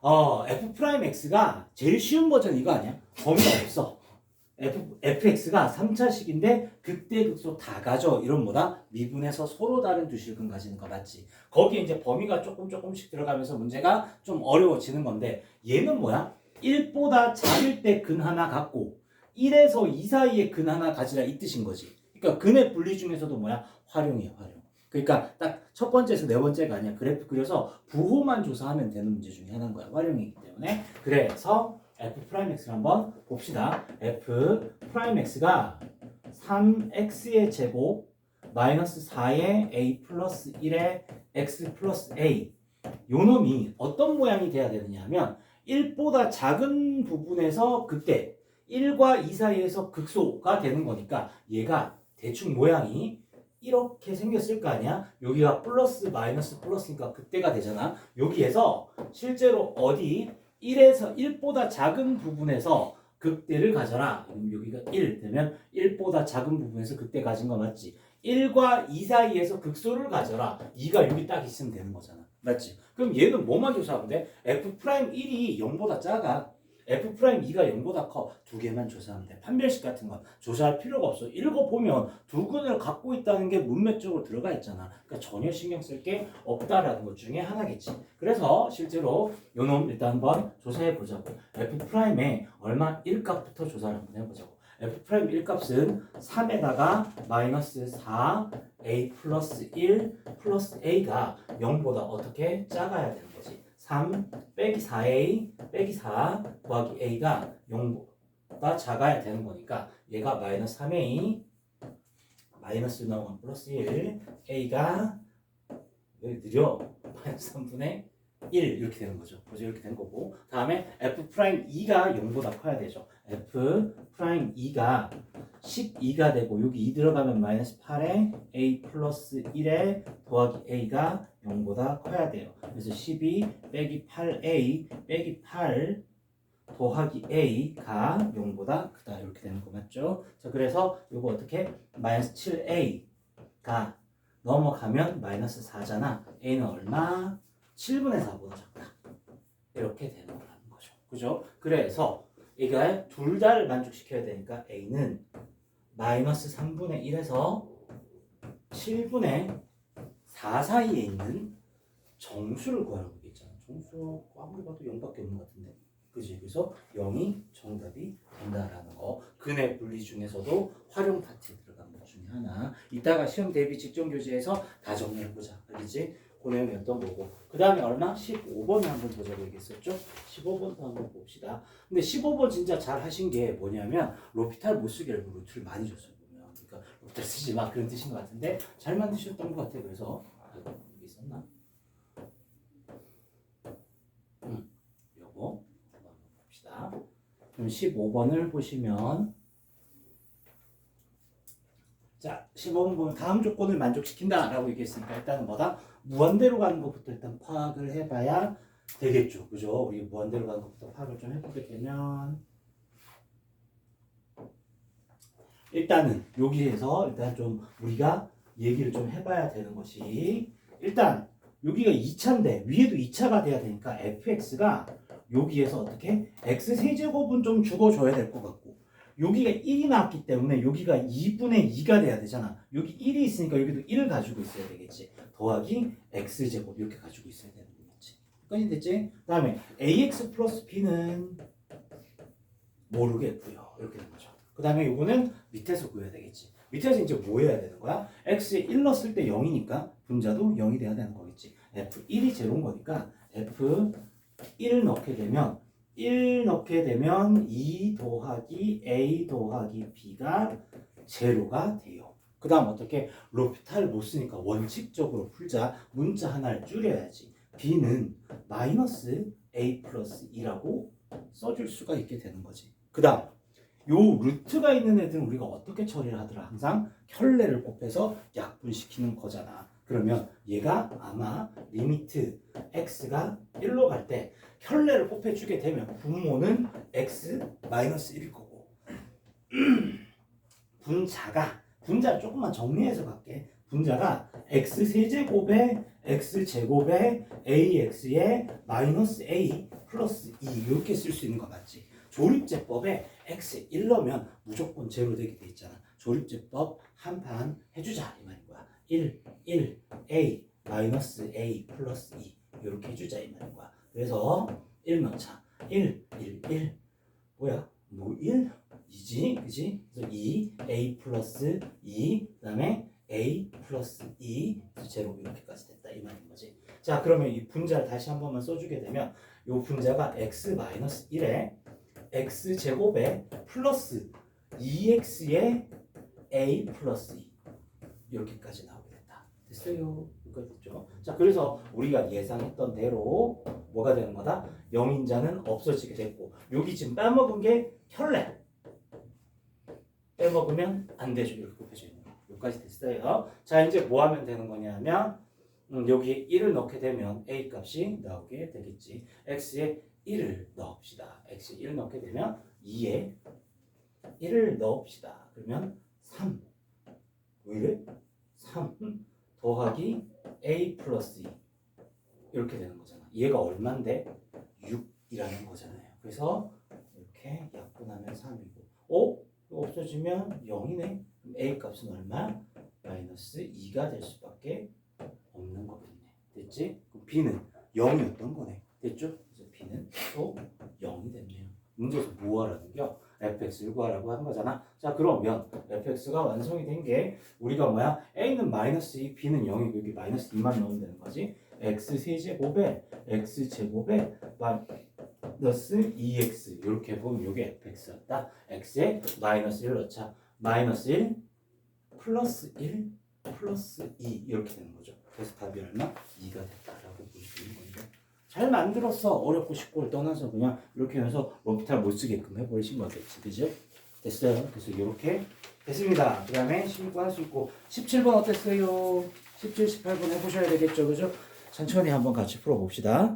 어, f 프라임 x가 제일 쉬운 버전 이거 아니야? 범위가 없어. f, fx가 3차식인데 극대 극소 다 가져 이런 뭐다? 미분해서 서로 다른 두 실근 가지는 거 맞지? 거기에 이제 범위가 조금 조금씩 들어가면서 문제가 좀 어려워지는 건데 얘는 뭐야? 1보다 작을 때 근 하나 갖고 1에서 2 사이에 근 하나 가지라 이 뜻인 거지. 그러니까 근의 분리 중에서도 뭐야? 활용이야, 활용. 그러니까 딱 첫 번째에서 네 번째가 아니야. 그래프 그려서 부호만 조사하면 되는 문제 중에 하나인 거야. 활용이기 때문에. 그래서 f 프라임 x를 한번 봅시다. f 프라임 x가 3x의 제곱 마이너스 4의 a 플러스 1의 x 플러스 a 요 놈이 어떤 모양이 돼야 되느냐 하면 1보다 작은 부분에서 그때 1과 2 사이에서 극소가 되는 거니까 얘가 대충 모양이 이렇게 생겼을 거 아니야? 여기가 플러스 마이너스 플러스니까 그때가 되잖아. 여기에서 실제로 어디 1에서 1보다 작은 부분에서 극대를 가져라. 그럼 여기가 1 되면 1보다 작은 부분에서 극대 가진 거 맞지? 1과 2 사이에서 극소를 가져라. 2가 여기 딱 있으면 되는 거잖아. 맞지? 그럼 얘는 뭐만 조사하면 돼? f 프라임 1이 0보다 작아. F 프라임 2가 0보다 커. 두 개만 조사하면 돼. 판별식 같은 건 조사할 필요가 없어. 읽어보면 두 근을 갖고 있다는 게 문맥적으로 들어가 있잖아. 그러니까 전혀 신경 쓸 게 없다라는 것 중에 하나겠지. 그래서 실제로 요놈 일단 한번 조사해 보자고. f 프라임에 얼마 1값부터 조사를 한번 해보자고. f 프라임 1값은 3에다가 마이너스 4 a 플러스 1 플러스 a가 0보다 어떻게 작아야 되는 거지. 3 빼기 4a 빼기 4 더하기 a가 0보다 작아야 되는 거니까 얘가 마이너스 3a 마이너스 나오면 플러스 1 a가 왜 느려? 마이너스 3분의 1 이렇게 되는 거죠. 그죠? 이렇게 된 거고 다음에 f 프라임 2가 0보다 커야 되죠. f 프라임 2가 12가 되고 여기 2 들어가면 마이너스 8에 a 플러스 1에 더하기 a가 0보다 커야 돼요. 그래서 12 빼기 8a 빼기 8 더하기 a가 0보다 크다 이렇게 되는 거 맞죠? 자 그래서 이거 어떻게 마이너스 7a가 넘어가면 마이너스 4잖아. a는 얼마? 7분의 4보다 작다. 이렇게 되는 거라는 거죠. 그죠? 그래서 이걸 둘 다를 만족시켜야 되니까 a는 마이너스 3분의 1에서 7분의 4 사이에 있는 정수를 구하라고 얘기했잖아. 정수 아무리 봐도 0밖에 없는 것 같은데. 그지? 그래서 0이 정답이 된다라는 거. 근의 분리 중에서도 활용 파트 들어간 것 중에 하나. 이따가 시험 대비 직전 교재에서 다 정리해보자. 알겠지? 그 내용이었던 거고. 그 다음에 얼마? 15번을 한번 보자고 얘기했었죠? 15번도 한번 봅시다. 근데 15번 진짜 잘 하신 게 뭐냐면, 로피탈 못 쓰게 루트를 많이 줬어요. 그러니까 로피탈 쓰지 마. 그런 뜻인 것 같은데, 잘 만드셨던 것 같아요. 그래서, 여기 있었나? 음, 요거. 한번 봅시다. 그럼 15번을 보시면, 자, 15번 보면 다음 조건을 만족시킨다 라고 얘기했으니까 일단은 뭐다? 무한대로 가는 것부터 일단 파악을 해봐야 되겠죠. 그죠? 우리 무한대로 가는 것부터 파악을 좀 해보게 되면 일단은 여기에서 일단 좀 우리가 얘기를 좀 해봐야 되는 것이 일단 여기가 2차인데 위에도 2차가 돼야 되니까 fx가 여기에서 어떻게 x 세제곱은 좀 죽어줘야 될 것 같고 여기가 1이 나왔기 때문에 여기가 2분의 2가 돼야 되잖아. 여기 1이 있으니까 여기도 1을 가지고 있어야 되겠지. 더하기 x제곱 이렇게 가지고 있어야 되는 거겠지. 끝이 됐지? 그 다음에 ax 플러스 b는 모르겠고요. 이렇게 되는 거죠. 그 다음에 요거는 밑에서 구해야 되겠지. 밑에서 이제 뭐 해야 되는 거야? x에 1 넣었을 때 0이니까 분자도 0이 돼야 되는 거겠지. f1이 제로인 거니까 f1을 넣게 되면 1 넣게 되면 2 더하기 a 더하기 b가 제로가 돼요. 그 다음 어떻게 로피탈 못 쓰니까 원칙적으로 풀자 문자 하나를 줄여야지 b는 마이너스 a 플러스 2라고 써줄 수가 있게 되는 거지. 그 다음 요 루트가 있는 애들은 우리가 어떻게 처리를 하더라 항상 혈례를 곱해서 약분시키는 거잖아. 그러면 얘가 아마 리미트 x가 1로 갈 때 혈례를 곱해주게 되면 분모는 x 마이너스 1일 거고 분자가 분자를 조금만 정리해서 갈게 분자가 x 세제곱에 x 제곱에 ax에 마이너스 a 플러스 2 이렇게 쓸 수 있는 거 맞지? 조립제법에 x 1 넣으면 무조건 제로 되게 돼 있잖아. 조립제법 한 판 해주자 이 말인 거야. 1, 1, a 마이너스 a 플러스 2 이렇게 해주자 이 말인 거야. 그래서 1 넣자. 1, 1, 1 뭐야? 뭐 1? 이지 그지? 그래서 2 a 플러스 2 그 다음에 a 플러스 2 그래서 제로 이렇게까지 됐다 이 말인 거지. 자 그러면 이 분자를 다시 한 번만 써주게 되면 이 분자가 x 마이너스 1에 x 제곱에 플러스 2x에 a 플러스 2 이렇게까지 나오게 됐다. 됐어요. 됐죠. 자 그래서 우리가 예상했던 대로 뭐가 되는 거다? 영인자는 없어지게 됐고 여기 지금 빼먹은 게 혈래. 빼먹으면 안 되죠. 이렇게 곱해져 있는 거. 여기까지 됐어요. 자 이제 뭐 하면 되는 거냐면 음, 여기에 1을 넣게 되면 a 값이 나오게 되겠지. x에 1을 넣읍시다. x에 1을 넣게 되면 2에 1을 넣읍시다. 그러면 3. 왜 이래? 3 더하기 a 플러스 2 이렇게 되는 거잖아. 얘가 얼만데? 6이라는 거잖아요. 그래서 이렇게 약분하면 3이고 어? 이거 없어지면 0이네. 그럼 a 값은 얼마? 마이너스 2가 될 수밖에 없는 거겠네. 됐지? 그럼 b는 0이었던 거네. 됐죠? 그래서 b는 또 0이 됐네요. 문제에서 뭐 하라는 겨? Fx를 구하라고 한 거잖아. 자 그러면 fx가 완성이 된 게 우리가 뭐야? a는 마이너스 2, b는 0이고 여기 마이너스 2만 넣으면 되는 거지. x 세제곱에 x 제곱에 마이너스 2x 이렇게 보면 이게 fx였다. x에 마이너스 1 넣자. 마이너스 1 플러스 1 플러스 2 이렇게 되는 거죠. 그래서 답이 얼마? 2가 됐다라고 있는 건데 잘 만들었어. 어렵고 쉽고를 떠나서 그냥 이렇게 해서 로피탈 못 쓰게끔 해버리신 거겠지. 그죠? 됐어요. 그래서 이렇게 됐습니다. 그 다음에 16번 할 수 있고 17번 어땠어요? 17, 18번 해보셔야 되겠죠. 그죠? 천천히 한번 같이 풀어봅시다.